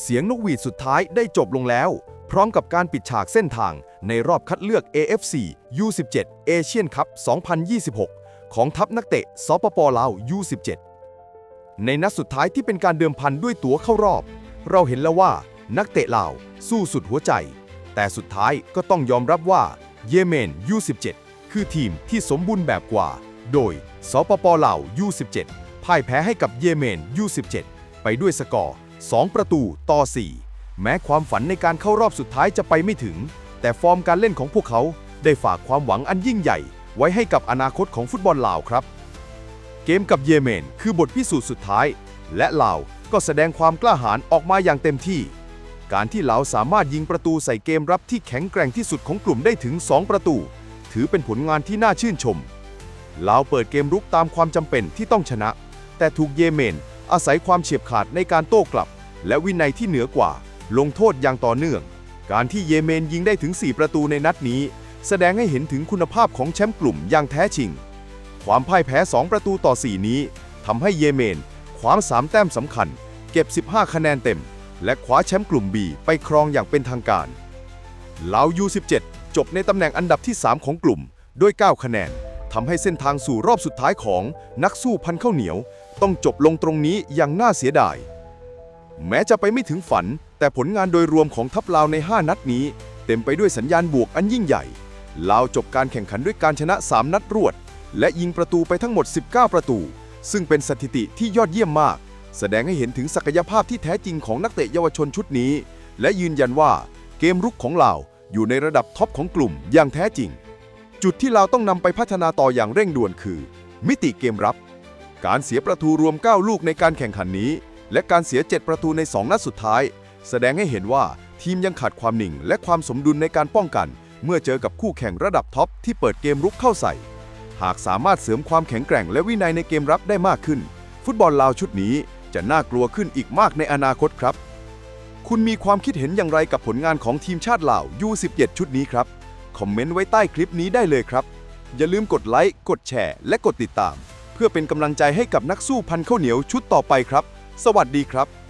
เสียงนกหวีดสุดท้ายได้จบลงแล้ว พร้อมกับการปิดฉากเส้นทางในรอบคัดเลือก AFC U17 Asian Cup 2026 ของทัพนักเตะสปปลาว U17 ในนัดสุดท้ายที่เป็นการเดิมพันด้วยตั๋วเข้ารอบ เราเห็นแล้วว่านักเตะลาวสู้สุดหัวใจ แต่สุดท้ายก็ต้องยอมรับว่าเยเมน U17 คือทีมที่สมบูรณ์แบบกว่า โดยสปปลาว U17 พ่ายแพ้ให้กับเยเมน U17 ไปด้วยสกอร์ 2 ประตูต่อ 4 แม้ความฝันในการเข้ารอบสุดท้ายจะไปไม่ถึง แต่ฟอร์มการเล่นของพวกเขาได้ฝากความหวังอันยิ่งใหญ่ ไว้ให้กับอนาคตของฟุตบอลลาวครับ เกมกับเยเมน คือบทพิสูจน์สุดท้าย และลาวก็แสดงความกล้าหาญออกมาอย่างเต็มที่ การที่ลาวสามารถยิงประตูใส่เกมรับที่แข็งแกร่งที่สุดของกลุ่มได้ถึง 2 ประตู ถือเป็นผลงานที่น่าชื่นชมลาวเปิดเกมรุกตามความจำเป็นที่ต้องชนะ แต่ถูกเยเมนอาศัยความเฉียบขาดในการโต้กลับ และวินัยที่เหนือกว่า ลงโทษอย่างต่อเนื่อง การที่เยเมนยิงได้ถึง 4 ประตูในนัดนี้ แสดงให้เห็นถึงคุณภาพของแชมป์กลุ่มอย่างแท้จริง ความพ่ายแพ้ 2 ประตูต่อ 4 นี้ทำให้เยเมนคว้า3 แต้มสำคัญ เก็บ 15 คะแนนเต็ม และคว้าแชมป์กลุ่ม B ไปครองอย่างเป็นทางการลาว U17 จบในตำแหน่งอันดับที่ 3 ของกลุ่มด้วย 9 คะแนนทำให้เส้นทางสู่รอบสุดท้ายของนักสู้พันข้าวเหนียว ต้องจบลงตรงนี้อย่างน่าเสียดาย แม้จะไปไม่ถึงฝัน แต่ผลงานโดยรวมของทัพลาวใน 5 นัดนี้ เต็มไปด้วยสัญญาณบวกอันยิ่งใหญ่ ลาวจบการแข่งขันด้วยการชนะ 3 นัดรวด และยิงประตูไปทั้งหมด 19 ประตู ซึ่งเป็นสถิติที่ยอดเยี่ยมมาก แสดงให้เห็นถึงศักยภาพที่แท้จริงของนักเตะเยาวชนชุดนี้ และยืนยันว่าเกมรุกของลาวอยู่ในระดับท็อปของกลุ่มอย่างแท้จริง จุดที่เราวต้องนำไปพัฒนาต่ออย่างเร่งด่วนคือ มิติเกมรับ การเสียประตูรวม 9 ลูกในการแข่งขันนี้ และการเสีย 7 ประตูใน 2 นัดสุดท้าย แสดงให้เห็นว่าทีมยังขาดความหนิ่ง และความสมดุลในการป้องกัน เมื่อเจอกับคู่แข่งระดับท็อปที่เปิดเกมรุกเข้าใส่ หากสามารถเสริมความแข็งแกร่งและวินัยในเกมรับได้มากขึ้น ฟุตบอลลาวชุดนี้จะน่ากลัวขึ้นอีกมากในอนาคตครับ คุณมีความคิดเห็นอย่างไรกับผลงานของทีมชาติลาว U17 ชุดนี้ครับ คอมเมนต์ไว้ใต้คลิปนี้ได้เลยครับ อย่าลืมกดไลค์ กดแชร์ และกดติดตาม เพื่อเป็นกำลังใจให้กับนักสู้พันข้าวเหนียวชุดต่อไปครับ สวัสดีครับ